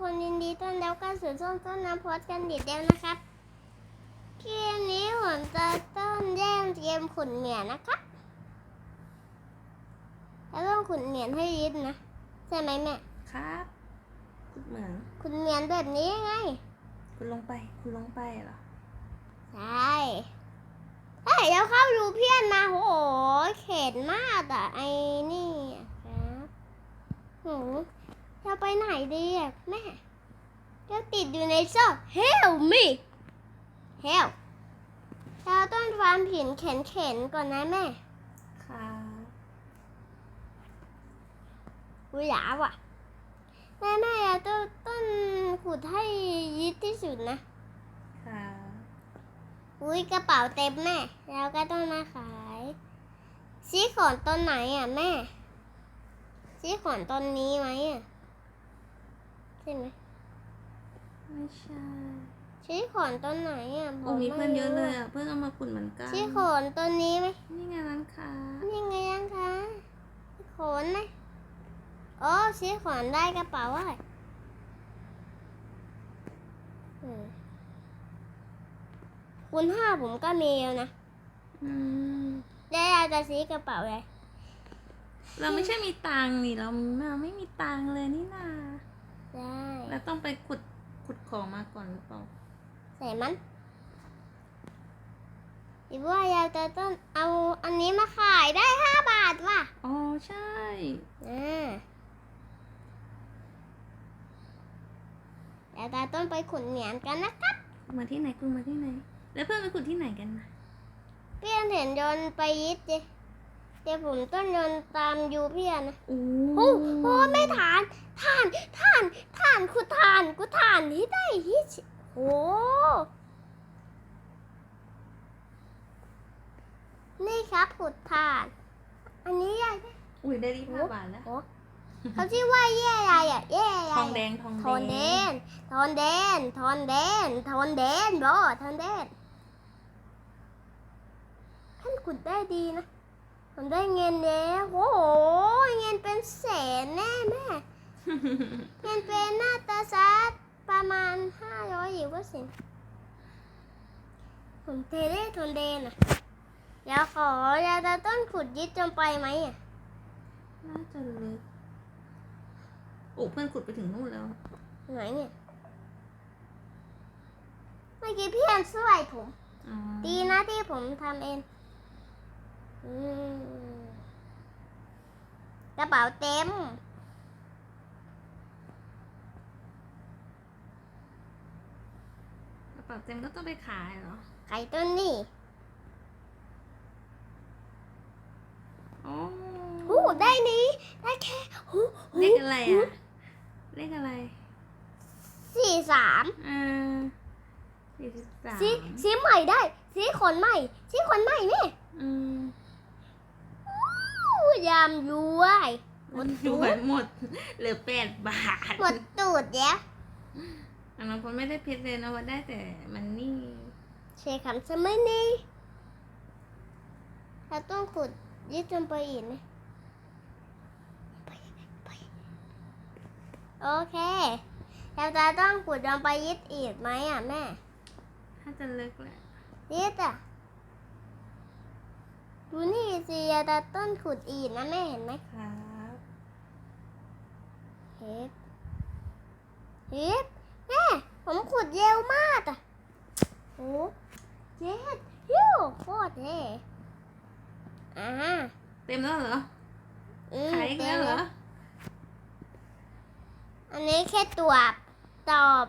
คนยินดีต้อนรับเข้าสู่ช่องต้นน้ำโพสต์กันดีเดียวนะครับเกมนี้ผมจะต้นแย่งเกมขุนเหมียนนะครับแล้วต้องขุนเหมียนให้ยิดนะใช่ไหมแม่ครับคุณเหมืองขุนเหมียนแบบนี้ไงคุณลงไป คุณลงไปเหรอใช่เฮ้ยแล้วเข้าดูเพี้ยนมาโหเข็ดมากอะไอ้นี่อะครับโหจะไปไหนดีอะแม่จะติดอยู่ในซอก Help me Help เราต้องความผินเข็นเข็นๆก่อนนะแม่ครับอุ้ยหลาว่ะ แม่แม่เราต้องต้นขุดให้ยิดที่สุดนะครับอุ้ยกระเป๋าเต็มแม่ แล้วก็ต้องมาขายซื้อขอนต้นไหนอะแม่ซื้อขอนต้นนี้ไหมอะใช่ไหมไม่ใช่ซื้อขอนต้นไหนอะบโอ้กมีเพื่อนเยอะเลยไม่รู้อะเพื่อนเอามาขุดเหมือนกันซื้อขอนต้นนี้ไหมนี่ไงร้านค้ายังไงยังคะซื้อขอนไหมอ๋อซื้อขอนได้กระเป๋าอะไรอืมคุณห้าผมก็มีแล้วนะอืมได้เราจะซื้อกระเป๋าเลย เราไม่ใช่มีตังค์นี่เราเราไม่มีตังค์เลยนี่นา ได้เราต้องไปขุดขุดของมาก่อนหรือเปล่าใส่มันหรือว่าเราจะต้องเอาอันนี้มาขายได้ห้าบาทว่ะอ๋อใช่อ่าเดี๋ยวเราต้องไปขุนเหมียนกันนะครับมาที่ไหนคุณมาที่ไหน แล้วเพื่อนไปขุดที่ไหนกันนะเพี่อนเห็นโยนไปยิดดิ เดี๋ยวผมต้องโยนตามยูเพี่อนนะโอ้โอ้โหไม่ฐานฐานฐานฐานขุดฐานกูฐานที่ได้ฮิตโอ้นี่ครับขุดฐาน อันนี้ใหญ่ไหมอุ้ยได้ดีห้าบาทแล้วโอ้เขาชื่อว่าเย่อะไรอะเย่อะไรทองแดงทองทอนเดนทอนเดนทอนเดนทอนเดนบอทอนเดนท่านขุดได้ดีนะ ผมได้เงินแล้วโอ้โหเงินเป็นแสนแน่แม่เงินเป็นหน้าตาซัดประมาณห้าร้อยหรือว่าสิบผมเทได้ทอนเดนอะเดี๋ยวขอเราจะต้นขุดยึดจนไปไหมอะน่าจะลึกโอ้เพื่อนขุดไปถึงนู่นแล้ว ไหนเนี่ยเมื่อกี้พี่แอนช่วยผมอ๋อดีนะที่ผมทำเองอืม กระเป๋าเต็ม กระเป๋าเต็มก็ต้องไปขายเหรอไข่ต้นนี่โอ้หูได้นี้ ได้แค่หูหูเลขอะไรอะ เลขอะไรสี่สามอ่าสี่สิบสามสีสีใหม่ได้สีขนใหม่สีขนใหม่นี่อืมอู้ ยามย้วยมันอยู่ไปหมดเหลือแปดบาท หมดตูดแล้วอันนั้นคนไม่ได้เพชรเลยนะว่าได้แต่มันนี่ใช้คำสมัยนี้เราต้องขุดยึดจนไปอีกไหมไปไปโอเคเราจะต้องขุดจนไปยึดอีกไหมอะแม่ ถ้าจะเลิกแหละยึดอะ ดูนี่สิเราจะต้นขุดอีกนะแม่เห็นไหมครับเฮ็ดเฮ็ดแม่ผมขุดเร็วมากอะโอ้เย็ดฮิวโคตรเท่อ่าเต็มแล้วเหรออืมขายอีกแล้วเหรอ อันนี้แค่ตัวตอบ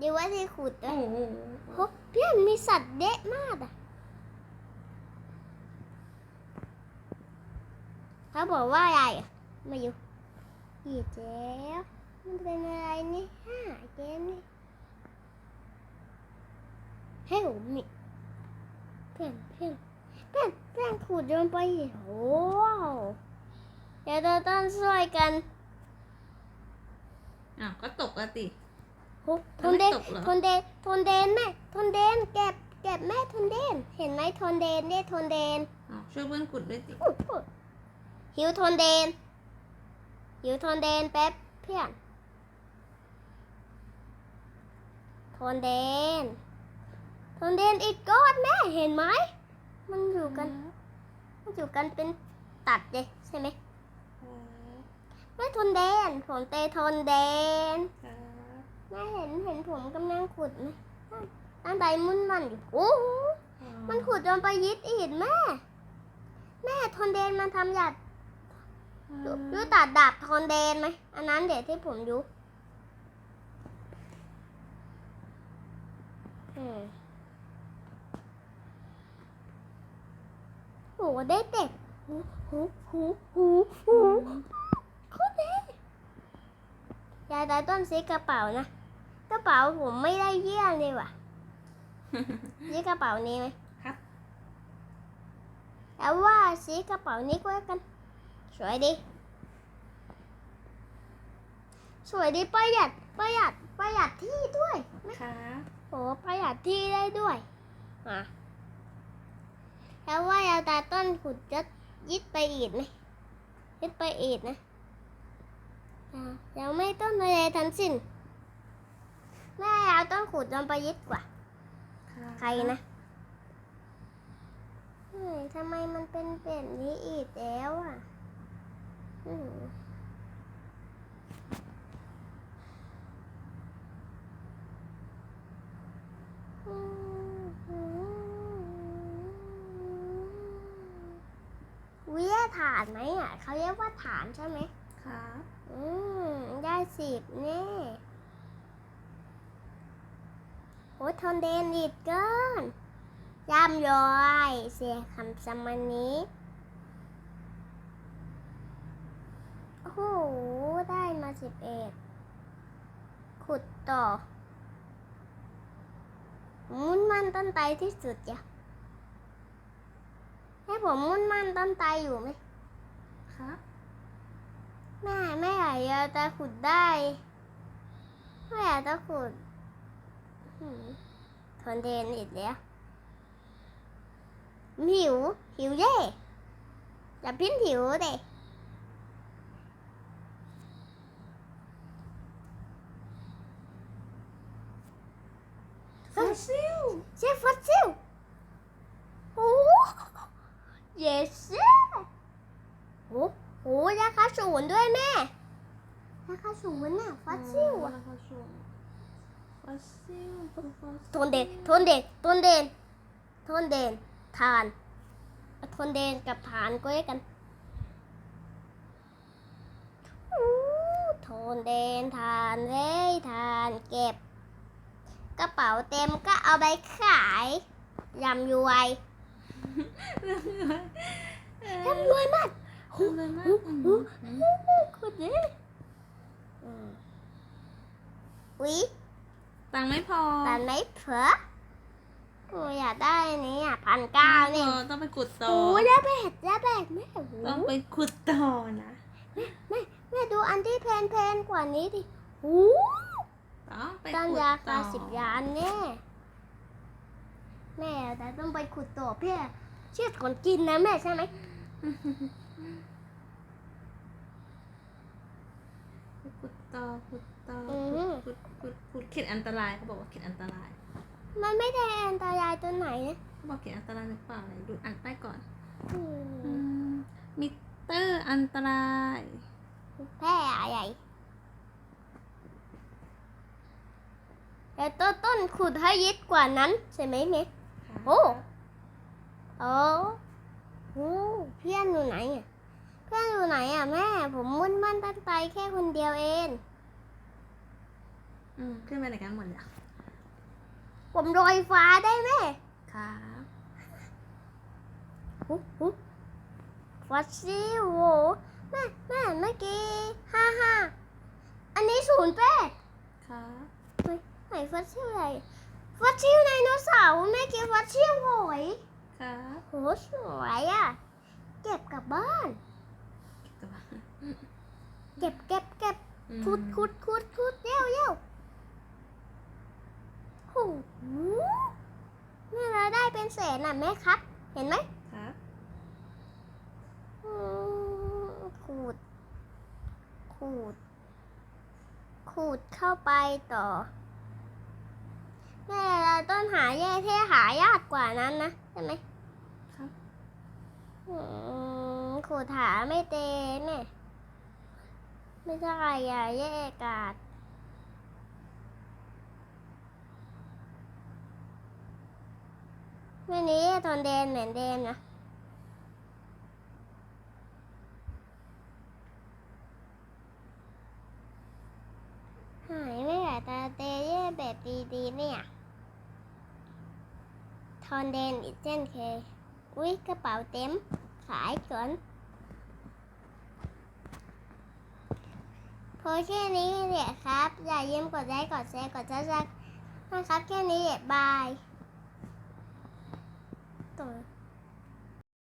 ดีว่าที่ขุดด้วโอ้ยโหโหเพื่อนมีสัตว์เดะมากอะ เขาบอกว่าอะไรอะมาอยู่อีเจ๊วมันเป็นอะไรนี่ห้าเกมนี่เฮ้ยมีเพื่อนเพื่อนเพื่อนเพื่อนขุดโยนไปอีกโอ้เดี๋ยวเราต้องช่วยกันอ้าวก็ตกอะติโหทนเดนไม่ตกเหรอทนเดนทนเดนแม่ทนเดนเก็บเก็บแม่ทนเดน เห็นไหมทนเดนเนี่ยทนเดนอ้าวช่วยเพื่อนขุดด้วยสิอุ๊ยอุ๊ย หิวทนเดน หิวทนเดนแป๊บเพื่อนทนเดนทนเดนอีกก้อนแม่เห็นไหม มันอยู่กัน มันอยู่กันเป็นตัดเลยใช่ไหมแม่ทนเดนผมเตทนเดนแม่เห็นเห็นผมกำลังขุดไหมตั้งใจมุ่นมันอยู่โอ้มันขุดจนไปยิดอีดแม่ แม่ทนเดนมันทำหยาด ดูดูตัดดาบโทนเดนไหม อันนั้นเดี๋ยวที่ผมดูอืมโหได้เต็บหูหูหูหูหูโคตรดียายได้ต้นซื้อกระเป๋านะ กระเป๋าผมไม่ได้เยี่ยมเลยว่ะนี่กระเป๋านี้ไหมครับ แล้วว่าสีกระเป๋านี้ก็แล้วกัน สวยดีสวยดีประหยัดประหยัดประหยัดที่ด้วยครับโหประหยัดที่ได้ด้วยอะแล้วว่ายาตาต้นขุดจะยึดไปอีกไหมยึดไปอีกนะอะยังไม่ต้นอะไรทั้งสิ้นแม่เอาต้นขุดจนไปยึดกว่าครับใครนะเฮ้ยทำไมมันเป็นแบบนี้อีกแล้วอะอืม วิทยาฐานไหมอะเขาเรียกว่าฐานใช่ไหมครับอืมได้สิบแน่โอ้ทนเดนอีกเกินย่ำย้อย เสียคำสมานี้ โอ้โห ได้มาสิบเอ็ดขุดต่อมุ่นมั่นต้นไตรที่สุดจ้ะให้ผมมุ่นมั่นต้นไตรอยู่ไหมครับแม่แม่อยากจะขุดได้แม่อยากจะขุดหืมทนเทนอีกแล้วหิวหิวเย่อย่าพิ้นหิวเด็ฟอส ซิลใช่ฟอสซิลโอ้เยสโอ้โหราคาศูนย์ด้วยแม่ราคาศูนย์น่ะฟอสซิลอะฟอสซิลฟอสซิลฟอสซิลทนเดนทนเดนทนเดนทนเดนทานทนเดนกับฐานก็ได้กันอู้ทนเดนทานเลยทานเก็บ กระเป๋าเต็มก็เอาไปขายยำยวยยำยวยมากทำเลยมากหูอืหูมคุณดิอืมอุ๊ยตังค์ไม่พอแต่ไม่เผลอกูอยากได้อันนี้อะพันเก้าเนี่ยไม่พอต้องไปขุดต่อโอ้ยาแบกยาแบกแม่โอ้โหต้องไปขุดต่อนะแม่ดูอันที่แพนแพนๆกว่านี้ดิโอ้ต้อง ไปตั้งขุดราต่คาอสิบยานแน่แม่แต่ต้องไปขุดต่อเพื่อเชื่อคนกินนะแม่ใช่ไหมไปขุดต่อขุดต่ออืมขุดขุดขุดเขตอันตรายเขาบอกว่าเขตอันตรายมันไม่ได้อันตรายตัวไหนนะเขาบอกเขตอันตรายหรือเปล่าไหนดูอ่านป้ายก่อนอือืมมมิเตอร์อันตราย แพร่ใหญ่ แต่ต้นต้นขุดให้ยิดกว่านั้นใช่ไหมเมโอ้โอ้โหเพื่อนอยู่ไหนอะเพื่อนอยู่ไหนอะแม่ ผมมุ่นมั่นตั้งใจแค่คนเดียวเองอืมขึ้นไปไหนกันหมดเลยอะผมลอยฟ้าได้ไหมครับฮุฮุฟอสซิลโหแม่แม่เมื่อกี้ห้าห้าอันนี้ศูนย์แปดครับไห นฟอสซิลอะไรฟอสซิลไดโนเสาร์แม่เก็บฟอสซิลหอยครับโหสวยอะ เก็บกลับบ้านกลับมาเก็บเก็บเก็บอืมขุดขุดขุดขุดเร็วเร็วโอ้โหนี่เราได้เป็นแสนอะแม่ครับ เห็นไหมครับอืมขูด ขูด ขูดเข้าไปต่อ แม่เราต้นหาแย่ที่หายากกว่านั้นนะใช่ไหมครับอืมขูดหาไม่เตแม่ไม่ใช่อะแย่กาดวันนี้ทนเดนเหมือนเดนนะหายไม่ไหวตาเตเย่แบบดีๆเนี่ย ทอนเดนอีกเช่นเคยอุ้ยกระเป๋าเต็ม ขายก่อนพสแค่นี้แหละครับ อย่าลืมกดไลค์กดแชร์กดซับสไครต์นะครับ แค่นี้แหละบาย